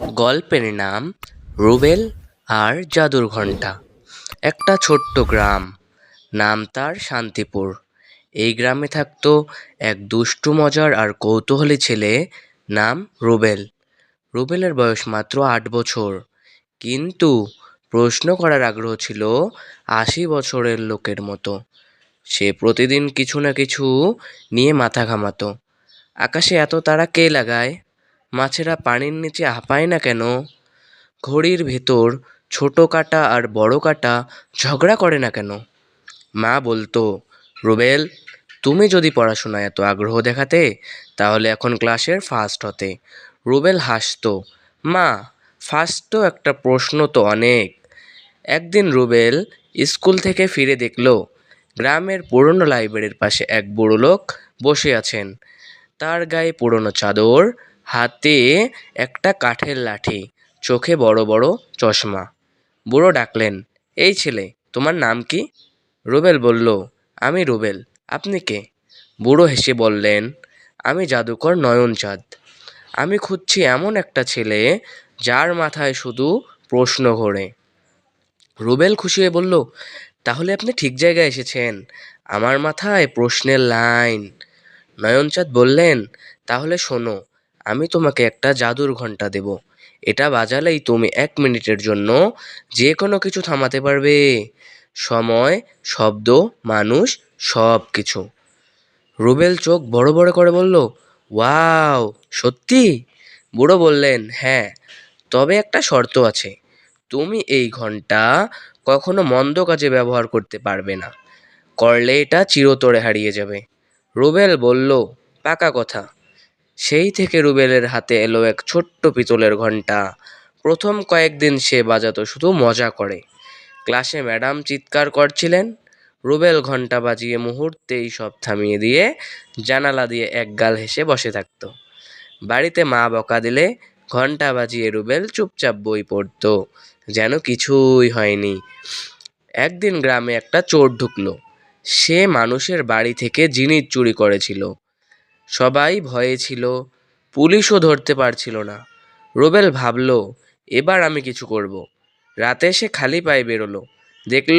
গল্পের নাম রুবেল আর জাদুর ঘণ্টা। একটা ছোট্ট গ্রাম, নাম তার শান্তিপুর। এই গ্রামে থাকতো এক দুষ্টু মজার আর কৌতূহলী ছেলে নাম রুবেল। রুবেলের বয়স মাত্র আট বছর। কিন্তু প্রশ্ন করার আগ্রহ ছিল আশি বছরের লোকের মতো। সে প্রতিদিন কিছু না কিছু নিয়ে মাথা ঘামাতো। আকাশে এত তারা কে লাগায়? মাছেরা পানির নিচে হাঁপায় না কেন? ঘড়ির ভেতর ছোট কাটা আর বড় কাটা ঝগড়া করে না কেন? মা বলতো, রুবেল, তুমি যদি পড়াশোনায় এত আগ্রহ দেখাতে, তাহলে এখন ক্লাসের ফার্স্ট হতে। রুবেল হাসতো, মা ফার্স্ট তো একটা প্রশ্ন তো অনেক। একদিন রুবেল স্কুল থেকে ফিরে দেখল, গ্রামের পুরনো লাইব্রেরির পাশে এক বুড়ো লোক বসে আছেন। তার গায়ে পুরনো চাদর হাতে একটা কাঠের লাঠি, চোখে বড় বড় চশমা। বুড়ো ডাকলেন, এই ছেলে, তোমার নাম কি? রুবেল বলল, আমি রুবেল, আপনি কে? বুড়ো হেসে বললেন, আমি জাদুকর নয়নচাঁদ আমি খুঁজছি এমন একটা ছেলে যার মাথায় শুধু প্রশ্ন ঘোরে। রুবেল খুশি হয়ে বলল, তাহলে আপনি ঠিক জায়গায় এসেছেন, আমার মাথায় প্রশ্নের লাইন। নয়নচাঁদ বললেন, তাহলে শোনো আমি তোমাকে একটা জাদুর ঘণ্টা দেব। এটা বাজালেই তুমি এক মিনিটের জন্য যে কোনো কিছু থামাতে পারবে। সময়, শব্দ, মানুষ সব কিছু রুবেল চোখ বড় বড় করে বলল, ওয়াও, সত্যি? বুড়ো বললেন হ্যাঁ তবে একটা শর্ত আছে। তুমি এই ঘণ্টা কখনো মন্দ কাজে ব্যবহার করতে পারবে না। করলে এটা চিরতরে হারিয়ে যাবে। রুবেল বলল, পাকা কথা। সেই থেকে রুবেলের হাতে এলো এক ছোট্ট পিতলের ঘণ্টা প্রথম কয়েকদিন সে বাজাতো শুধু মজা করে। ক্লাসে ম্যাডাম চিৎকার করছিলেন। রুবেল ঘণ্টা বাজিয়ে মুহূর্তেই সব থামিয়ে দিয়ে জানালা দিয়ে একগাল হেসে বসে থাকতো। বাড়িতে মা বকা দিলে ঘণ্টা বাজিয়ে রুবেল চুপচাপ বই পড়তো। যেন কিছুই হয়নি। একদিন গ্রামে একটা চোর ঢুকলো। সে মানুষের বাড়ি থেকে জিনিস চুরি করেছিল। সবাই ভয়ে ছিল, পুলিশও ধরতে পারছিল না। রুবেল ভাবল, এবার আমি কিছু করব। রাতে সে খালি পায়ে বেরোলো। দেখল,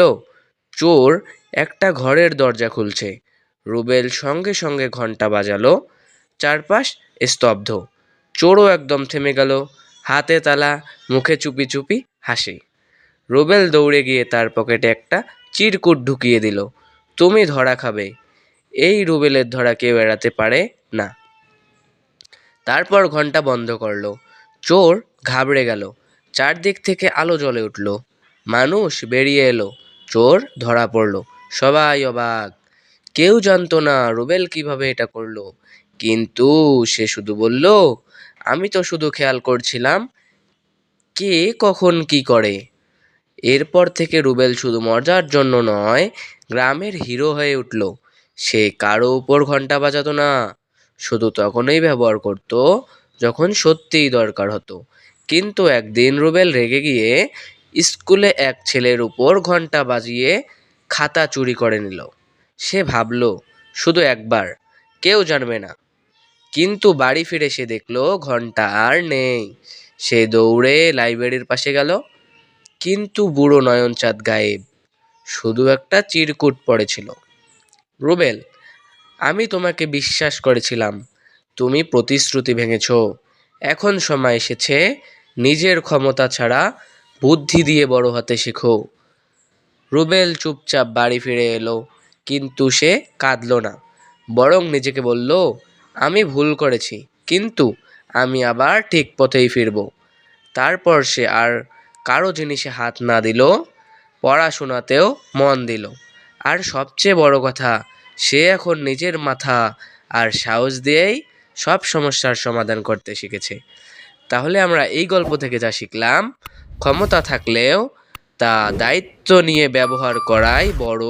চোর একটা ঘরের দরজা খুলছে। রুবেল সঙ্গে সঙ্গে ঘণ্টা বাজালো, চারপাশ স্তব্ধ। চোরও একদম থেমে গেল, হাতে তালা, মুখে চুপি চুপি হাসি। রুবেল দৌড়ে গিয়ে তার পকেটে একটা চিরকুট ঢুকিয়ে দিল, তুমি ধরা খাবে। এই রুবেলের ধরা কেউ এড়াতে পারে না। তারপর ঘণ্টা বন্ধ করল। চোর ঘাবড়ে গেল। চারদিক থেকে আলো জ্বলে উঠল। মানুষ বেরিয়ে এলো। চোর ধরা পড়ল। সবাই অবাক। কেউ জানতো না রুবেল কীভাবে এটা করল। কিন্তু সে শুধু বলল, আমি তো শুধু খেয়াল করছিলাম কে কখন কি করে। এরপর থেকে রুবেল শুধু মজার জন্য নয়, গ্রামের হিরো হয়ে উঠল। সে কারও উপর ঘণ্টা বাজাতো না। শুধু তখনই ব্যবহার করত যখন সত্যিই দরকার হতো। কিন্তু একদিন রুবেল রেগে গিয়ে স্কুলে এক ছেলের উপর ঘণ্টা বাজিয়ে খাতা চুরি করে নিল। সে ভাবল, শুধু একবার, কেউ জানবে না। কিন্তু বাড়ি ফিরে সে দেখল, ঘণ্টা আর নেই। সে দৌড়ে লাইব্রেরির পাশে গেল। কিন্তু বুড়ো নয়নচাঁদ গায়েব। শুধু একটা চিরকুট পড়েছিল। রুবেল আমি তোমাকে বিশ্বাস করেছিলাম। তুমি প্রতিশ্রুতি ভেঙেছ। এখন সময় এসেছে, নিজের ক্ষমতা ছাড়া বুদ্ধি দিয়ে বড় হতে শেখো। রুবেল চুপচাপ বাড়ি ফিরে এলো, কিন্তু সে কাঁদল না। বরং নিজেকে বলল, আমি ভুল করেছি, কিন্তু আমি আবার ঠিক পথেই ফিরব। তারপর সে আর কারও জিনিসে হাত না দিল, পড়াশোনাতেও মন দিল। আর সবচেয়ে বড় কথা সে এখন নিজের মাথা আর সাহস দিয়েই সব সমস্যার সমাধান করতে শিখেছে। তাহলে আমরা এই গল্প থেকে যা শিখলাম, ক্ষমতা থাকলেও তা দায়িত্ব নিয়ে ব্যবহার করাই বড়